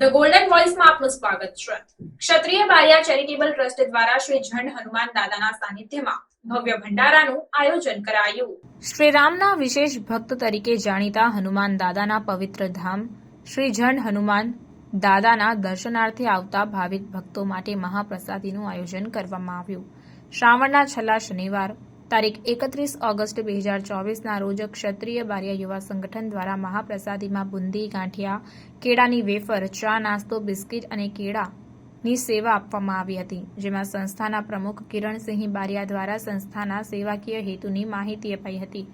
The golden વોઇસમાં આપનું સ્વાગત છે. ક્ષત્રિય બારિયા ચેરિટેબલ ટ્રસ્ટ દ્વારા શ્રી ઝંડ હનુમાન દાદાના સાનિધ્યમાં ભવ્ય ભંડારાનું આયોજન કરાયું. શ્રી રામના વિશેષ ભક્ત તરીકે જાણીતા હનુમાન દાદાના પવિત્ર ધામ, શ્રી ઝંડ હનુમાન દાદાના દર્શનાર્થે આવતા ભાવિક ભક્તો માટે મહાપ્રસાદીનું આયોજન કરવામાં આવ્યું. શ્રાવણના છેલ્લા શનિવાર તારીખ એકત્રીસ ઓગસ્ટ બે હજાર ચોવીસના રોજ ક્ષત્રિય બારિયા યુવા સંગઠન દ્વારા મહાપ્રસાદીમાં બુંદી, ગાંઠિયા, કેળાની વેફર, ચા, નાસ્તો, બિસ્કિટ અને કેળાની સેવા આપવામાં આવી હતી, જેમાં સંસ્થાના પ્રમુખ કિરણસિંહ બારિયા દ્વારા સંસ્થાના સેવાકીય હેતુની માહિતી અપાઈ હતી,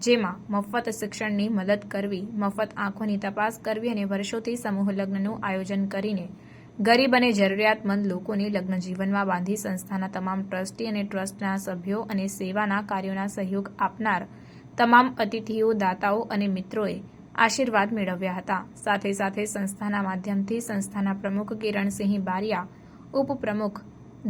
જેમાં મફત શિક્ષણની મદદ કરવી, મફત આંખોની તપાસ કરવી અને વર્ષોથી સમૂહ લગ્નનું આયોજન કરીને ગરીબ અને જરૂરિયાતમંદ લોકોને લગ્ન જીવનમાં બાંધી સંસ્થાના તમામ ટ્રસ્ટી અને ટ્રસ્ટના સભ્યો અને સેવાના કાર્યોના સહયોગ આપનાર તમામ અતિથિઓ, દાતાઓ અને મિત્રોએ આશીર્વાદ મેળવ્યા હતા. સાથે સાથે સંસ્થાના માધ્યમથી સંસ્થાના પ્રમુખ કિરણસિંહ બારિયા, ઉપપ્રમુખ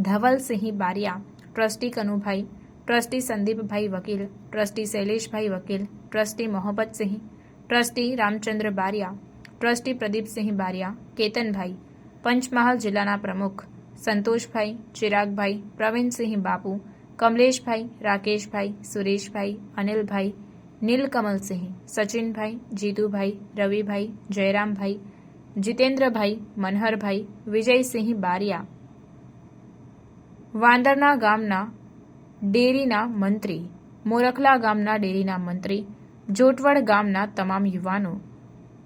Dhavalsinh Baria, trustee Kanubhai, trustee Sandipbhai Vakil, trustee Shaileshbhai Vakil, trustee Mohabbatsinh trustee Ramchandra Baria, trustee Pradipsinh Baria, Ketanbhai Panchmahal જિલ્લાના પ્રમુખ સંતોષભાઈ, ચિરાગભાઈ, પ્રવીણસિંહ બાપુ, કમલેશભાઈ, રાકેશભાઈ, સુરેશભાઈ, અનિલભાઈ, નીલકમલસિંહ, સચિનભાઈ, જીતુભાઈ, રવિભાઈ, જયરામભાઈ, જીતેન્દ્રભાઈ, મનહરભાઈ, વિજયસિંહ બારિયા. વાંદરના ગામના ડેરીના મંત્રી, મોરખલા ગામના ડેરીના મંત્રી, જોટવડ ગામના તમામ યુવાનો.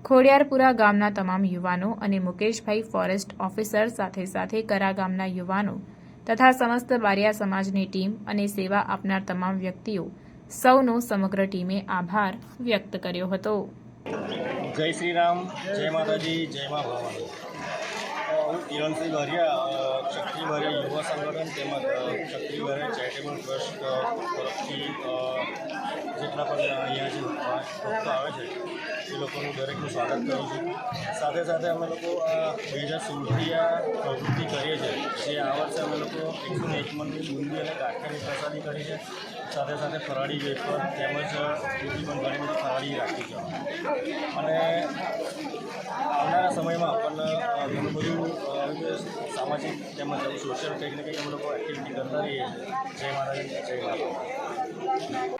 ખોડિયારપુરા ગામના તમામ યુવાનો અને મુકેશભાઈ ફોરેસ્ટ ઓફિસર સાથે સાથે કરા ગામના યુવાનો તથા સમસ્ત બારિયા સમાજની ટીમ અને સેવા આપનાર તમામ વ્યક્તિઓ સૌનો સમગ્ર ટીમે આભાર વ્યક્ત કર્યો હતો. જય શ્રી રામ જય માતાજી, જય મા ભવાની. હું કિરણસિંહ બારિયા ક્ષત્રિય બારિયા યુવા સંગઠન તેમજ ક્ષત્રિય બારિયા ચેરિટેબલ ટ્રસ્ટ તરફથી જેટલા પણ અહીંયા જે ભક્તો આવે છે, એ લોકોનું દરેકનું સ્વાગત કરું છું. સાથે સાથે અમે લોકો બે હજાર સોળથી આ પ્રવૃત્તિ કરીએ છીએ. જે આ વર્ષે અમે લોકો એકસો એક મણની બુંદી અને ગાંઠિયાની પ્રસાદી કરી છે. સાથે સાથે ફરાળી વેફર તેમજ બીજી પણ ઘણી બધી ફરાળી રાખી છે. અને ઘણું બધું સામાજિક તેમજ સોશિયલ કંઈક ને કંઈક અમે લોકો એક્ટિવિટી કરતા રહીએ જય મહારાજ જય માતા